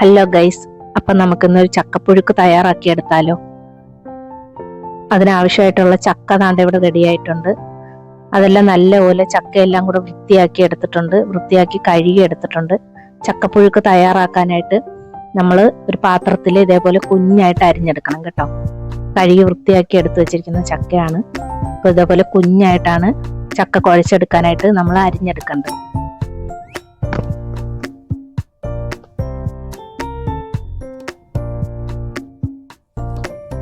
Hello guys അപ്പൊ നമുക്കിന്നൊരു ചക്കപ്പുഴുക്ക് തയ്യാറാക്കി എടുത്താലോ അതിനാവശ്യമായിട്ടുള്ള ചക്ക താണ്ട ഇവിടെ റെഡി ആയിട്ടുണ്ട്. അതെല്ലാം നല്ലപോലെ ചക്കയെല്ലാം കൂടെ വൃത്തിയാക്കി എടുത്തിട്ടുണ്ട്. വൃത്തിയാക്കി കഴുകി എടുത്തിട്ടുണ്ട്. ചക്കപ്പുഴുക്ക് തയ്യാറാക്കാനായിട്ട് നമ്മൾ ഒരു പാത്രത്തിൽ ഇതേപോലെ കുഞ്ഞായിട്ട് അരിഞ്ഞെടുക്കണം കേട്ടോ. കഴുകി വൃത്തിയാക്കി എടുത്തു വെച്ചിരിക്കുന്ന ചക്കയാണ്. അപ്പോൾ ഇതേപോലെ കുഞ്ഞായിട്ടാണ് ചക്ക കുഴച്ചെടുക്കാനായിട്ട് നമ്മൾ അരിഞ്ഞെടുക്കേണ്ടത്.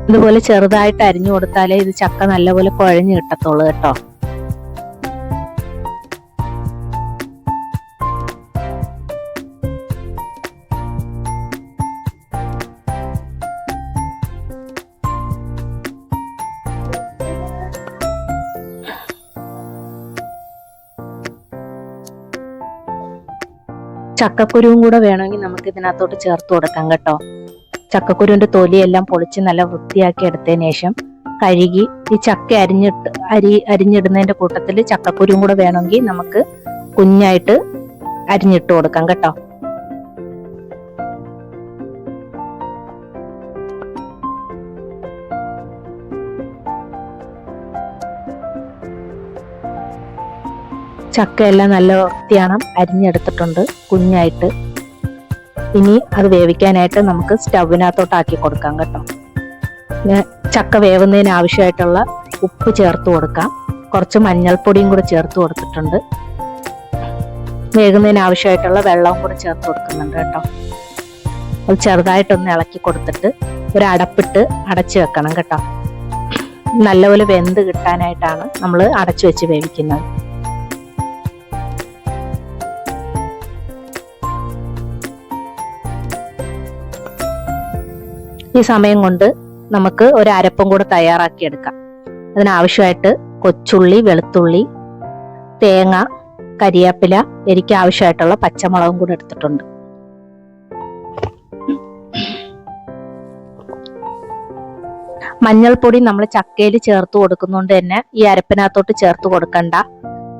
ഇതുപോലെ ചെറുതായിട്ട് അരിഞ്ഞു കൊടുത്താലേ ഇത് ചക്ക നല്ലപോലെ കുഴഞ്ഞു കിട്ടത്തുള്ളൂ കേട്ടോ. ചക്കക്കുരുവും കൂടെ വേണമെങ്കിൽ നമുക്ക് ഇതിനകത്തോട്ട് ചേർത്ത് കൊടുക്കാം കേട്ടോ. ചക്കക്കുരുവിന്റെ തൊലിയെല്ലാം പൊളിച്ച് നല്ല വൃത്തിയാക്കി എടുത്തതിന് ശേഷം കഴുകി ഈ ചക്ക അരിഞ്ഞിട്ട് അരി അരിഞ്ഞിടുന്നതിന്റെ കൂട്ടത്തിൽ ചക്കക്കുരുവും കൂടെ വേണമെങ്കിൽ നമുക്ക് കുഞ്ഞായിട്ട് അരിഞ്ഞിട്ട് കൊടുക്കാം കേട്ടോ. ചക്കയെല്ലാം നല്ല വൃത്തിയാണ് അരിഞ്ഞെടുത്തിട്ടുണ്ട് കുഞ്ഞായിട്ട്. ഇനി അത് വേവിക്കാനായിട്ട് നമുക്ക് സ്റ്റൗവിനകത്തോട്ട് ആക്കി കൊടുക്കാം കേട്ടോ. ചക്ക വേവുന്നതിന് ആവശ്യമായിട്ടുള്ള ഉപ്പ് ചേർത്ത് കൊടുക്കാം. കുറച്ച് മഞ്ഞൾപ്പൊടിയും കൂടെ ചേർത്ത് കൊടുത്തിട്ടുണ്ട്. വേകുന്നതിന് ആവശ്യമായിട്ടുള്ള വെള്ളവും കൂടെ ചേർത്ത് കൊടുക്കുന്നുണ്ട് കേട്ടോ. അത് ചെറുതായിട്ടൊന്ന് ഇളക്കി കൊടുത്തിട്ട് ഒരു അടപ്പിട്ട് അടച്ച് വെക്കണം കേട്ടോ. നല്ലപോലെ വെന്ത് കിട്ടാനായിട്ടാണ് നമ്മൾ അടച്ചു വെച്ച് വേവിക്കുന്നത്. ഈ സമയം കൊണ്ട് നമുക്ക് ഒരു അരപ്പം കൂടെ തയ്യാറാക്കി എടുക്കാം അതിനാവശ്യമായിട്ട് കൊച്ചുള്ളി വെളുത്തുള്ളി തേങ്ങ കരിയാപ്പില എനിക്ക് ആവശ്യമായിട്ടുള്ള പച്ചമുളകും കൂടെ എടുത്തിട്ടുണ്ട്. മഞ്ഞൾപ്പൊടി നമ്മൾ ചക്കയിൽ ചേർത്ത് കൊടുക്കുന്നതുകൊണ്ട് തന്നെ ഈ അരപ്പിനകത്തോട്ട് ചേർത്ത് കൊടുക്കണ്ട.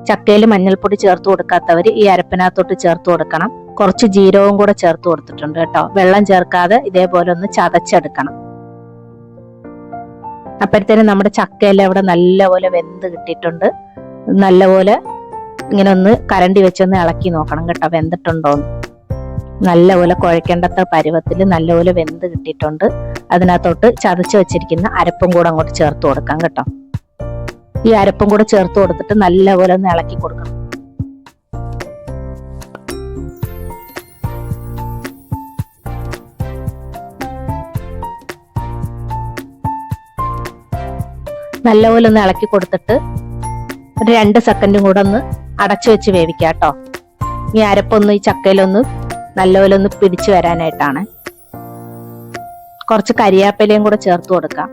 ചക്കയിൽ മഞ്ഞൾപ്പൊടി ചേർത്ത് കൊടുക്കാത്തവർ ഈ അരപ്പിനകത്തോട്ട് ചേർത്ത് കൊടുക്കണം. കുറച്ച് ജീരകവും കൂടെ ചേർത്ത് കൊടുത്തിട്ടുണ്ട് കേട്ടോ. വെള്ളം ചേർക്കാതെ ഇതേപോലെ ഒന്ന് ചതച്ചെടുക്കണം. അപ്പോഴത്തേനും നമ്മുടെ ചക്കയെല്ലാം ഇവിടെ നല്ലപോലെ വെന്ത് കിട്ടിയിട്ടുണ്ട്. നല്ലപോലെ ഇങ്ങനെ ഒന്ന് കരണ്ടി വെച്ചൊന്ന് ഇളക്കി നോക്കണം കേട്ടോ. വെന്തിട്ടുണ്ടോന്ന് നല്ലപോലെ കുഴക്കേണ്ടത്ത പരുവത്തിൽ നല്ലപോലെ വെന്ത് കിട്ടിയിട്ടുണ്ട്. അതിനകത്തോട്ട് ചതച്ച് വെച്ചിരിക്കുന്ന അരപ്പും കൂടെ അങ്ങോട്ട് ചേർത്ത് കൊടുക്കാം കേട്ടോ. ഈ അരപ്പും കൂടെ ചേർത്ത് കൊടുത്തിട്ട് നല്ലപോലെ ഒന്ന് ഇളക്കി കൊടുക്കണം. നല്ലപോലെ ഒന്ന് ഇളക്കി കൊടുത്തിട്ട് ഒരു രണ്ട് സെക്കൻഡും കൂടെ ഒന്ന് അടച്ചു വെച്ച് വേവിക്കാം കേട്ടോ. ഈ അരപ്പൊന്ന് ഈ ചക്കയിലൊന്ന് നല്ലപോലെ ഒന്ന് പിടിച്ചു വരാനായിട്ടാണ്. കുറച്ച് കരിയാപ്പിലയും കൂടെ ചേർത്ത് കൊടുക്കാം.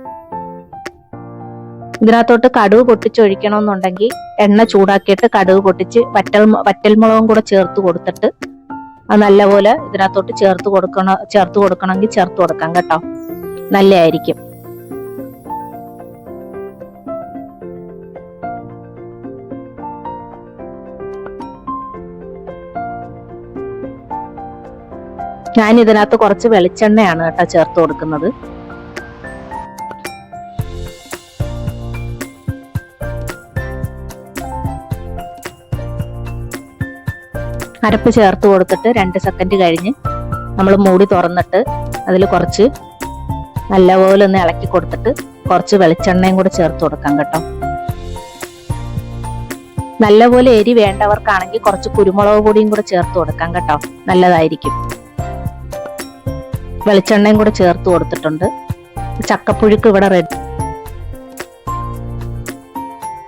ഇതിനകത്തോട്ട് കടുവ് പൊട്ടിച്ചൊഴിക്കണമെന്നുണ്ടെങ്കിൽ എണ്ണ ചൂടാക്കിയിട്ട് കടുവ് പൊട്ടിച്ച് വറ്റൽ വറ്റൽമുളകും കൂടെ ചേർത്ത് കൊടുത്തിട്ട് അത് നല്ലപോലെ ഇതിനകത്തോട്ട് ചേർത്ത് കൊടുക്കണ ചേർത്ത് കൊടുക്കണമെങ്കിൽ ചേർത്ത് കൊടുക്കാം കേട്ടോ. നല്ലതായിരിക്കും. ഞാൻ ഇതിനകത്ത് കുറച്ച് വെളിച്ചെണ്ണയാണ് കേട്ടോ ചേർത്ത് കൊടുക്കുന്നത്. അരപ്പ് ചേർത്ത് കൊടുത്തിട്ട് രണ്ട് സെക്കൻഡ് കഴിഞ്ഞ് നമ്മൾ മൂടി തുറന്നിട്ട് അതിൽ കുറച്ച് നല്ലപോലെ ഒന്ന് ഇളക്കി കൊടുത്തിട്ട് കുറച്ച് വെളിച്ചെണ്ണയും കൂടെ ചേർത്ത് കൊടുക്കാം കേട്ടോ. നല്ലപോലെ എരി വേണ്ടവർക്കാണെങ്കിൽ കുറച്ച് കുരുമുളക് പൊടിയും കൂടെ ചേർത്ത് കൊടുക്കാം കേട്ടോ. നല്ലതായിരിക്കും. വെളിച്ചെണ്ണയും കൂടെ ചേർത്ത് കൊടുത്തിട്ടുണ്ട്. ചക്കപ്പുഴുക്ക് ഇവിടെ റെഡി